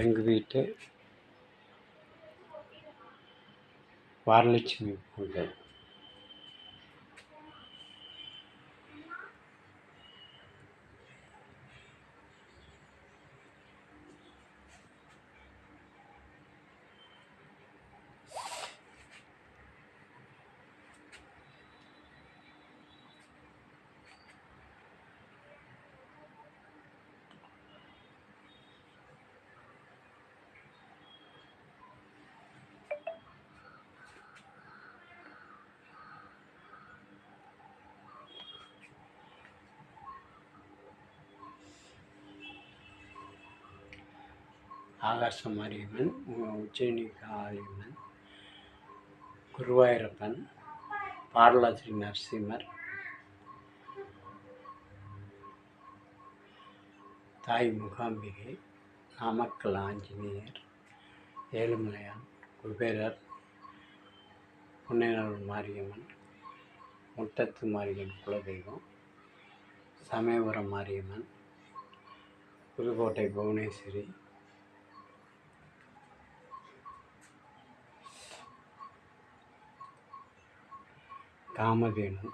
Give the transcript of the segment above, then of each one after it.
எங்கள் வீட்டு வரலட்சுமி பூஜை. ஆகாச மாரியம்மன் உ- உஜ்ஜயினி குருவாயூரப்பன் பாடலாசிரி நரசிம்மர் தாய் முகாம்பிகை நாமக்கல் ஆஞ்சநேயர் ஏழுமலையான் குபேரர் புன்னையனூர் மாரியம்மன் முட்டத்து மாரியம்மன் குலதெய்வம் சமயபுரம் மாரியம்மன் புதுக்கோட்டை புவனேஸ்வரி కామధేను.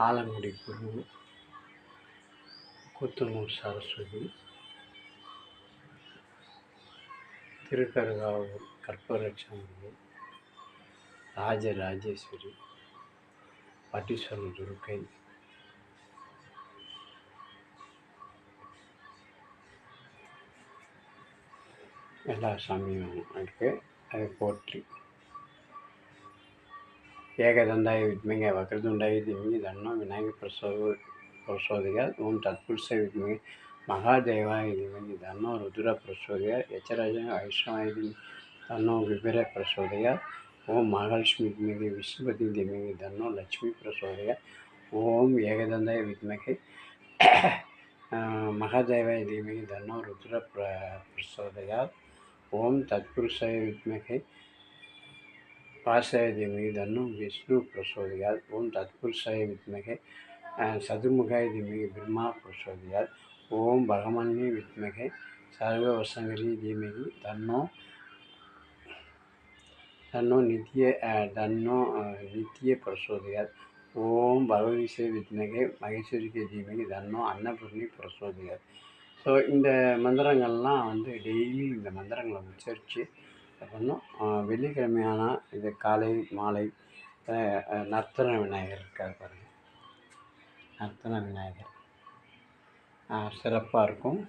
ఆలంగుడి గురువు కొత్తనూరు సరస్వతి తిరుకరగావు కర్పరక్షణుడు రాజరాజేశ్వరి పటీశ్వరుడు దుర్గై எல்லா சாமியும் இருக்குது அதை போற்றி ஏகதந்தாய வித்மிக வக்ரதுண்டாய திமிகி தன்னோ விநாயக பிரசோ பிரசோதிக ஓம் தத்புருஷ வித்மிகி மகாதேவாய திமிகி தன்னோ ருத்ர பிரசோதிக யச்சராஜ ஐஸ்வராய திமிகி தன்னோ விபிர பிரசோதிக ஓம் மகாலட்சுமி திமிகி விஷ்ணுபதி திமிகி தன்னோ லட்சுமி பிரசோதிக ஓம் ஏகதந்தாய வித்மிகை மகாதேவாய தீமகி தன்னோ ருத்ர பிர ओम तत्पुरुष विमहे पाशय धीमहि धनु विष्णु प्रसोदया ओम तत्पुरुष विमहे सदुमुख धीमहि ब्रह्मा प्रसोदया ओम भगवन्ये विमहे सर्वसंगरी धीमहि धनो धनो नित्य धनो नित्य प्रसोदया ओम भगवीश विमहे महेश्वरी के धीमहि धनो अन्नपूर्णी प्रसोदया ஸோ இந்த மந்திரங்கள்லாம் வந்து டெய்லி இந்த மந்திரங்களை உச்சரித்து பண்ணோம்? வெள்ளிக்கிழமையானா இது காலை மாலை நர்த்தன விநாயகர் இருக்கார் பாருங்கள் நர்த்தன விநாயகர். சிறப்பாக இருக்கும்.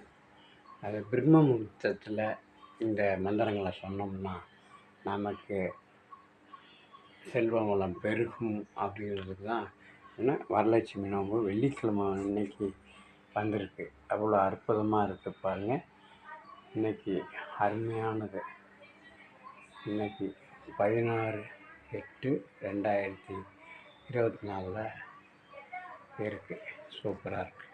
அது பிரம்ம முகூர்த்தத்தில் இந்த மந்திரங்களை சொன்னோம்னா நமக்கு செல்வ வளம் பெருகும் அப்படிங்கிறதுக்கு தான் என்ன? வரலட்சுமி நோம்பு வெள்ளிக்கிழமை அன்னைக்கு வந்திருக்கு. அவ்வளோ அற்புதமாக இருக்குது பாருங்கள் இன்னைக்கு அருமையானது. இன்னைக்கு பதினாறு எட்டு ரெண்டாயிரத்தி இருபத்தி நாலில் இருக்குது சூப்பராக இருக்குது